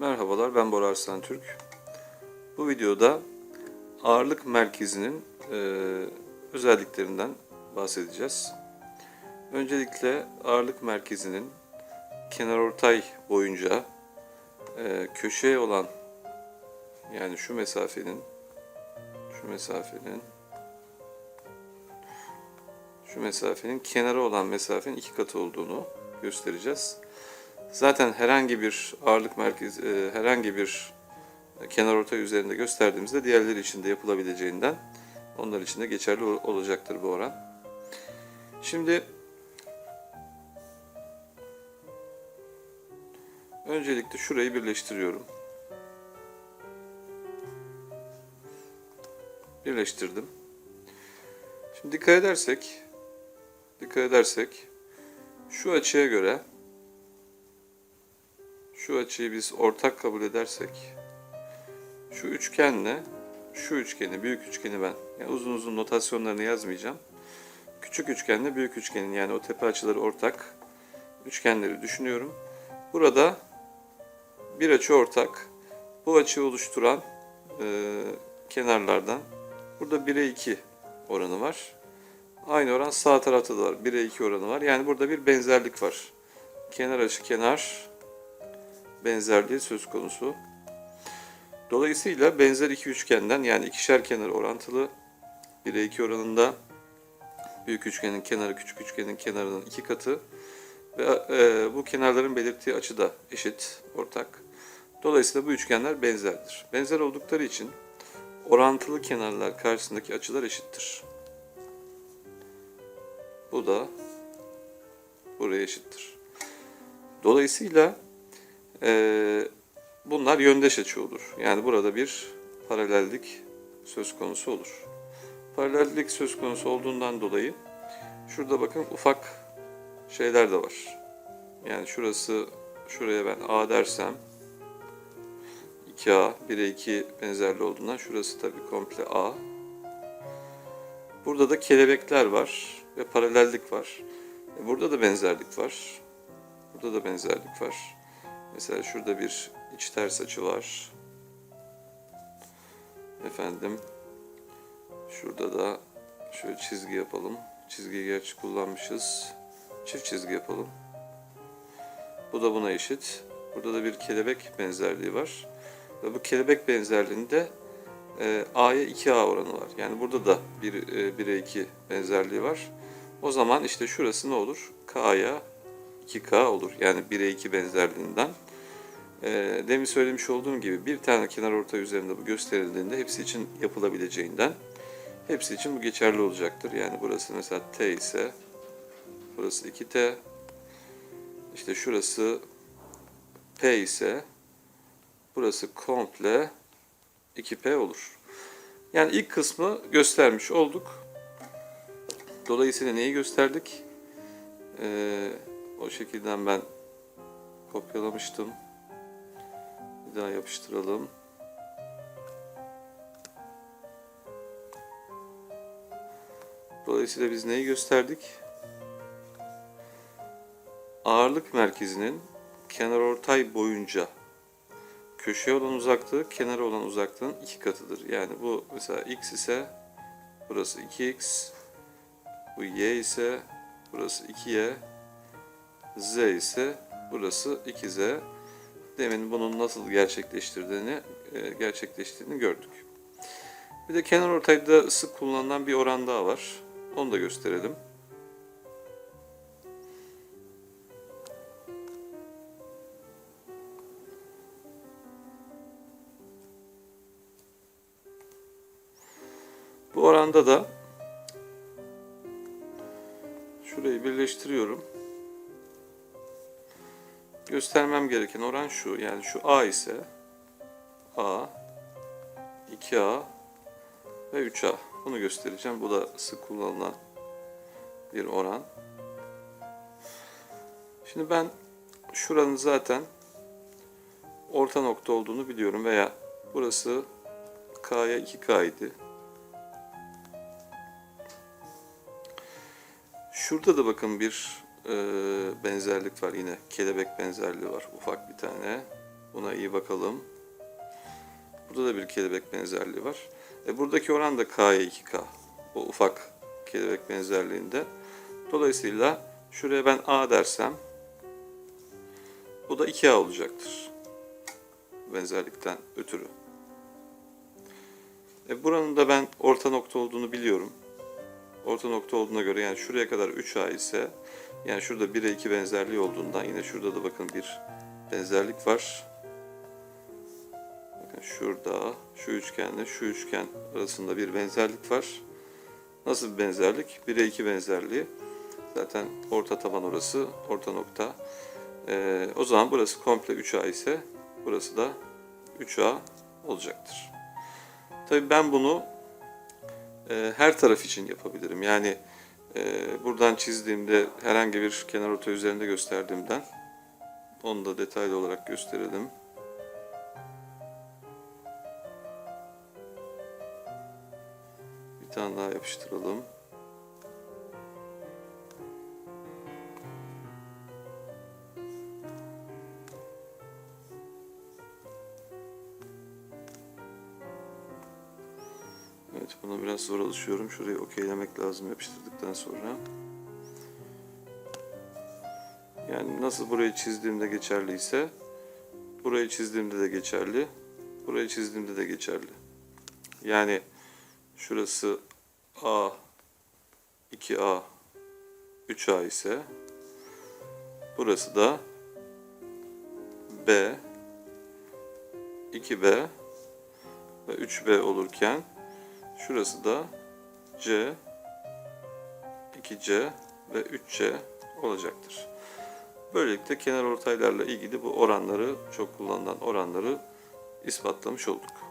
Merhabalar ben Bora Arslan Türk. Bu videoda ağırlık merkezinin e, özelliklerinden bahsedeceğiz. Öncelikle ağırlık merkezinin kenarortay boyunca e, köşeye olan yani şu mesafenin şu mesafenin şu mesafenin kenara olan mesafenin iki katı olduğunu göstereceğiz. Zaten herhangi bir ağırlık merkezi, e, herhangi bir kenar ortay üzerinde gösterdiğimizde diğerleri için de yapılabileceğinden onlar için de geçerli ol- olacaktır bu oran. Şimdi öncelikle şurayı birleştiriyorum. Birleştirdim. Şimdi dikkat edersek dikkat edersek şu açıya göre şu açıyı biz ortak kabul edersek şu üçgenle şu üçgeni, büyük üçgeni ben yani uzun uzun notasyonlarını yazmayacağım. Küçük üçgenle büyük üçgenin yani o tepe açıları ortak üçgenleri düşünüyorum. Burada bir açı ortak. Bu açıyı oluşturan e, kenarlardan burada 1'e 2 oranı var. Aynı oran sağ tarafta da var. 1'e 2 oranı var. Yani burada bir benzerlik var. Kenar açı kenar benzerliği söz konusu. Dolayısıyla benzer iki üçgenden yani ikişer kenar orantılı 1'e 2 oranında büyük üçgenin kenarı küçük üçgenin kenarının iki katı ve e, bu kenarların belirttiği açı da eşit, ortak. Dolayısıyla bu üçgenler benzerdir. Benzer oldukları için orantılı kenarlar karşısındaki açılar eşittir. Bu da buraya eşittir. Dolayısıyla ee, bunlar yöndeş açı olur. Yani burada bir paralellik söz konusu olur. Paralellik söz konusu olduğundan dolayı şurada bakın ufak şeyler de var. Yani şurası şuraya ben A dersem 2A 1'e 2 benzerli olduğundan şurası tabii komple A. Burada da kelebekler var ve paralellik var. E, Burada da benzerlik var. Burada da benzerlik var. Mesela şurada bir iç ters açı var. Efendim şurada da şöyle çizgi yapalım. Çizgiyi gerçi kullanmışız. Çift çizgi yapalım. Bu da buna eşit. Burada da bir kelebek benzerliği var. Ve bu kelebek benzerliğinde e, A'ya 2A oranı var. Yani burada da 1, e, 1'e 2 benzerliği var. O zaman işte şurası ne olur? K'ya 2K olur. Yani 1'e 2 benzerliğinden. Ee, demin söylemiş olduğum gibi bir tane kenar ortay üzerinde bu gösterildiğinde hepsi için yapılabileceğinden hepsi için bu geçerli olacaktır. Yani burası mesela T ise burası 2T işte şurası P ise burası komple 2P olur. Yani ilk kısmı göstermiş olduk. Dolayısıyla neyi gösterdik? Ee, o şekilden ben kopyalamıştım. Bir daha yapıştıralım. Dolayısıyla biz neyi gösterdik? Ağırlık merkezinin kenarortay boyunca köşeye olan uzaklığı kenara olan uzaklığın iki katıdır. Yani bu mesela x ise burası 2x, bu y ise burası 2y, z ise burası 2z. Demin bunun nasıl gerçekleştirdiğini e, gerçekleştiğini gördük. Bir de kenar ortayda sık kullanılan bir oran daha var. Onu da gösterelim. Bu oranda da şurayı birleştiriyorum. Göstermem gereken oran şu. Yani şu A ise A, 2A ve 3A. Bunu göstereceğim. Bu da sık kullanılan bir oran. Şimdi ben şuranın zaten orta nokta olduğunu biliyorum veya burası K'ya 2K idi. Şurada da bakın bir e, benzerlik var yine. Kelebek benzerliği var ufak bir tane. Buna iyi bakalım. Burada da bir kelebek benzerliği var. E buradaki oran da K'ya 2K. O ufak kelebek benzerliğinde. Dolayısıyla şuraya ben A dersem bu da 2A olacaktır. Benzerlikten ötürü. E buranın da ben orta nokta olduğunu biliyorum. Orta nokta olduğuna göre yani şuraya kadar 3A ise yani şurada 1'e 2 benzerliği olduğundan yine şurada da bakın bir benzerlik var. Bakın şurada şu üçgenle şu üçgen arasında bir benzerlik var. Nasıl bir benzerlik? 1'e 2 benzerliği. Zaten orta taban orası, orta nokta. Ee, o zaman burası komple 3A ise burası da 3A olacaktır. Tabii ben bunu e, her taraf için yapabilirim. Yani e, buradan çizdiğimde herhangi bir kenar orta üzerinde gösterdiğimden onu da detaylı olarak gösterelim. Bir tane daha yapıştıralım. Evet buna biraz zor alışıyorum. Şurayı okeylemek lazım yapıştırdıktan sonra. Yani nasıl burayı çizdiğimde geçerliyse burayı çizdiğimde de geçerli. Burayı çizdiğimde de geçerli. Yani şurası A 2A 3A ise burası da B 2B ve 3B olurken şurası da C 2C ve 3C olacaktır. Böylelikle kenar ortaylarla ilgili bu oranları, çok kullanılan oranları ispatlamış olduk.